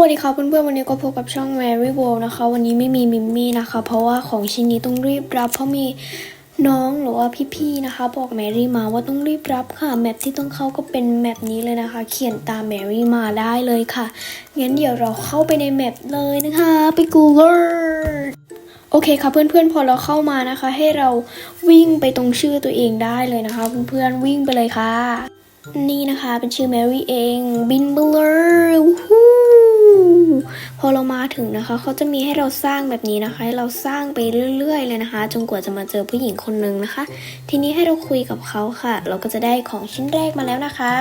วัสดีค่ะเพื่อนๆวันนี้ก็พบกับช่อง Mary World นะคะ วันนี้ไม่มีมิมมี่นะคะ เพราะว่าของชิ้นนี้ต้องรีบรับ เพราะมีน้องหรือว่าพี่ๆนะคะ บอกแมรี่มาว่าต้องรีบรับค่ะแมปที่ต้องเข้าก็เป็นแมปนี้เลยนะคะ เขียนตามแมรี่มาได้เลยค่ะงั้นเดี๋ยวเราเข้าไปในแมปเลยนะคะ ไปกูเลยโอเคค่ะเพื่อนๆพอเราเข้ามานะคะ ให้เราวิ่งไปตรงชื่อตัวเองได้เลยนะคะ เพื่อนๆวิ่งไปเลยค่ะ นี่นะคะเป็นชื่อแมรี่เองบินเบลู พอเรามาถึงนะคะ เขาจะมีให้เราสร้างแบบนี้นะคะให้เราสร้างไปเรื่อยๆเลยนะคะ จนกว่าจะมาเจอผู้หญิงคนนึงนะคะ ทีนี้ให้เราคุยกับเขาค่ะ เราก็จะได้ของชิ้นแรกมาแล้วนะคะ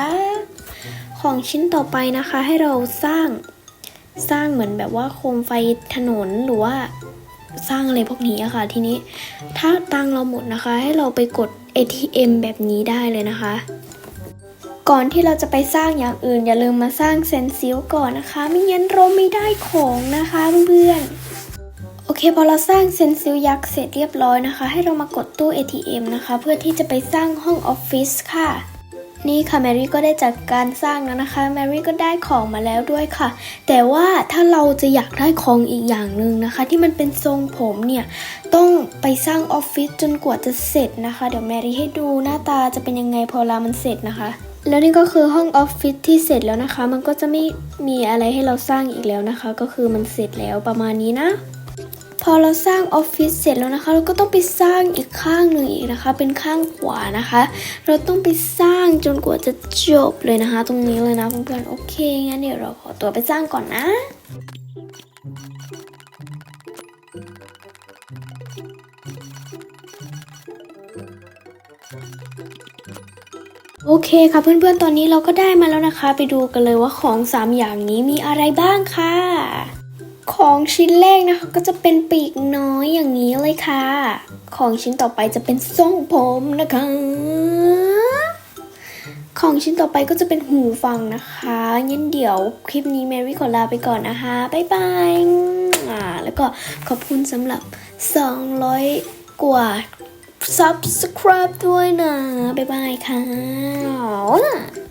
ของชิ้นต่อไปนะคะ ให้เราสร้างสร้างเหมือนแบบว่าโคมไฟถนนหรือว่าสร้างอะไรพวกนี้อะค่ะ ทีนี้ถ้าตังเราหมดนะคะ ให้เราไปกด ATM แบบนี้ได้เลยนะคะ ก่อนที่เราจะไปสร้างอย่างอื่น อย่าลืมมาสร้างเซนซิลก่อนนะคะไม่งั้นเราไม่ได้ของนะคะเพื่อนโอเคพอเราสร้างเซนซิลยักษ์เสร็จเรียบร้อยนะคะ ให้เรามากดตู้ ATM นะคะ เพื่อที่จะไปสร้างห้องออฟฟิศค่ะ นี่ค่ะแมรี่ก็ได้จัดการสร้างแล้วนะคะแมรี่ก็ได้ของมาแล้วด้วยค่ะ แต่ว่าถ้าเราจะอยากได้ของอีกอย่างหนึ่งนะคะ ที่มันเป็นทรงผมเนี่ยต้องไปสร้างออฟฟิศจนกว่าจะเสร็จนะคะ เดี๋ยวแมรี่ให้ดูหน้าตาจะเป็นยังไงพอเวลามันเสร็จนะคะ แล้วนี่ก็คือห้องออฟฟิศที่เสร็จแล้วนะคะ มันก็จะไม่มีอะไรให้เราสร้างอีกแล้วนะคะ ก็คือมันเสร็จแล้วประมาณนี้นะ พอเราสร้างออฟฟิศเสร็จแล้วนะคะ เราก็ต้องไปสร้างอีกข้างหนึ่งอีกนะคะ เป็นข้างขวานะคะ เราต้องไปสร้างจนกว่าจะจบเลยนะคะ ตรงนี้เลยนะเพื่อนๆโอเคงั้นเดี๋ยวเราขอตัวไปสร้างก่อนนะ โอเคค่ะเพื่อนๆ ตอนนี้เราก็ได้มาแล้วนะคะ ไปดูกันเลยว่าของ 3 อย่างนี้มีอะไรบ้างค่ะ ของชิ้นแรกนะคะก็จะเป็นปีกน้อยอย่างนี้เลยค่ะ ของชิ้นต่อไปจะเป็นทรงผมนะคะ ของชิ้นต่อไปก็จะเป็นหูฟังนะคะงั้นเดี๋ยวคลิปนี้แมรี่ขอลาไปก่อนนะคะบ๊ายบายอ่าแล้วก็ขอบคุณสำหรับ 200 กว่า subscribe ด้วยนะ บ๊ายบายค่ะ